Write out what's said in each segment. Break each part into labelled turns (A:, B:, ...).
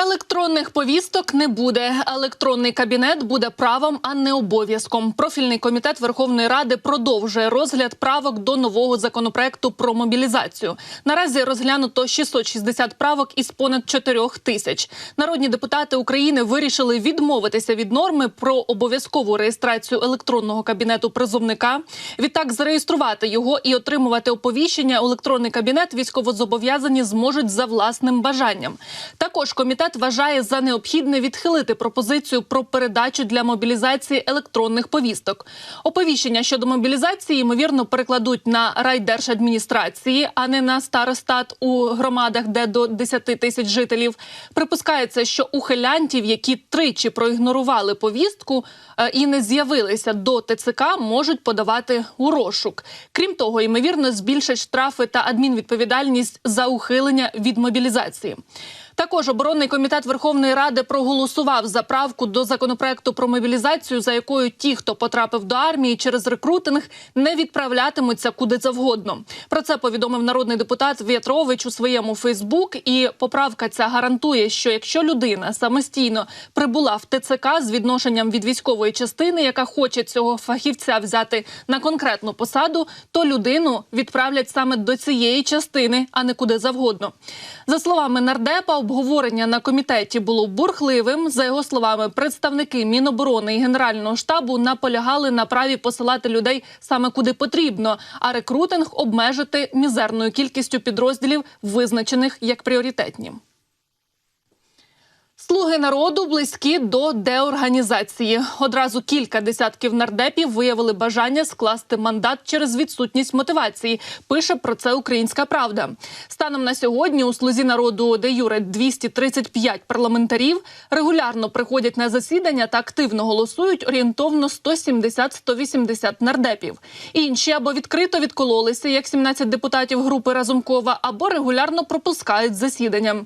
A: Електронних повісток не буде. Електронний кабінет буде правом, а не обов'язком. Профільний комітет Верховної Ради продовжує розгляд правок до нового законопроекту про мобілізацію. Наразі розглянуто 660 правок із понад 4 тисяч. Народні депутати України вирішили відмовитися від норми про обов'язкову реєстрацію електронного кабінету призовника. Відтак зареєструвати його і отримувати оповіщення електронний кабінет військовозобов'язані зможуть за власним бажанням. Також комітет вважає за необхідне відхилити пропозицію про передачу для мобілізації електронних повісток. Оповіщення щодо мобілізації ймовірно перекладуть на райдержадміністрації, а не на старостат у громадах, де до 10 тисяч жителів. Припускається, що ухилянтів, які тричі проігнорували повістку е, і не з'явилися до ТЦК, можуть подавати у розшук. Крім того, ймовірно, збільшать штрафи та адмінвідповідальність за ухилення від мобілізації. Також оборонний комітет Верховної Ради проголосував за правку до законопроекту про мобілізацію, за якою ті, хто потрапив до армії через рекрутинг, не відправлятимуться куди завгодно. Про це повідомив народний депутат В'ятрович у своєму Фейсбук. І поправка ця гарантує, що якщо людина самостійно прибула в ТЦК з відношенням від військової частини, яка хоче цього фахівця взяти на конкретну посаду, то людину відправлять саме до цієї частини, а не куди завгодно. За словами нардепа, обговорення на комітеті було бурхливим. За його словами, представники Міноборони і Генерального штабу наполягали на праві посилати людей саме куди потрібно, а рекрутинг обмежити мізерною кількістю підрозділів, визначених як пріоритетні. Слуги народу близькі до деорганізації. Одразу кілька десятків нардепів виявили бажання скласти мандат через відсутність мотивації. Пише про це Українська Правда. Станом на сьогодні у слузі народу де юре 235 парламентарів регулярно приходять на засідання та активно голосують орієнтовно 170-180 нардепів. Інші або відкрито відкололися, як 17 депутатів групи Разумкова, або регулярно пропускають засідання.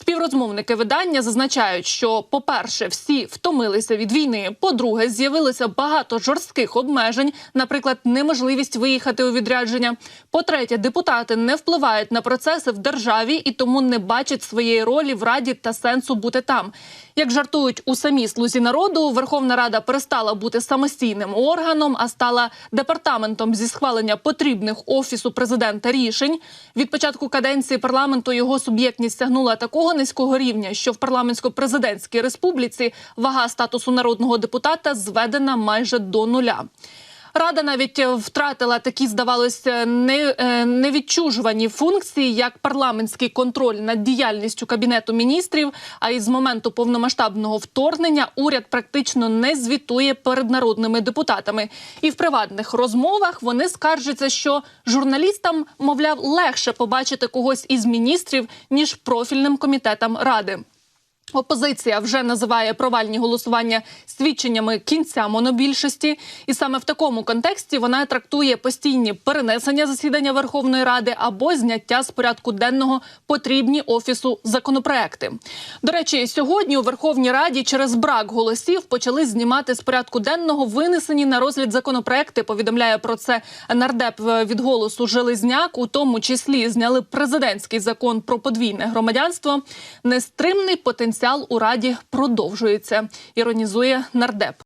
A: Співрозмовники видання зазначають, що, по-перше, всі втомилися від війни. По-друге, з'явилося багато жорстких обмежень, наприклад, неможливість виїхати у відрядження. По-третє, депутати не впливають на процеси в державі і тому не бачать своєї ролі в раді та сенсу бути там. Як жартують у самій слузі народу, Верховна Рада перестала бути самостійним органом, а стала департаментом зі схвалення потрібних офісу президента рішень. Від початку каденції парламенту його суб'єктність сягнула такого низького рівня, що в парламентсько-президентській республіці вага статусу народного депутата зведена майже до нуля. Рада навіть е, втратила такі, здавалося, не, е, невідчужувані функції, як парламентський контроль над діяльністю кабінету міністрів. А із моменту повномасштабного вторгнення уряд практично не звітує перед народними депутатами. І в приватних розмовах вони скаржаться, що журналістам, мовляв, легше побачити когось із міністрів ніж профільним комітетам ради. Опозиція вже називає провальні голосування свідченнями кінця монобільшості, і саме в такому контексті вона трактує постійні перенесення засідання Верховної Ради або зняття з порядку денного потрібні офісу законопроекти. До речі, сьогодні у Верховній Раді через брак голосів почали знімати з порядку денного винесені на розгляд законопроекти. Повідомляє про це нардеп від голосу Железняк. У тому числі зняли президентський закон про подвійне громадянство. Нестримний потенціал у раді продовжується. Іронізує нардеп.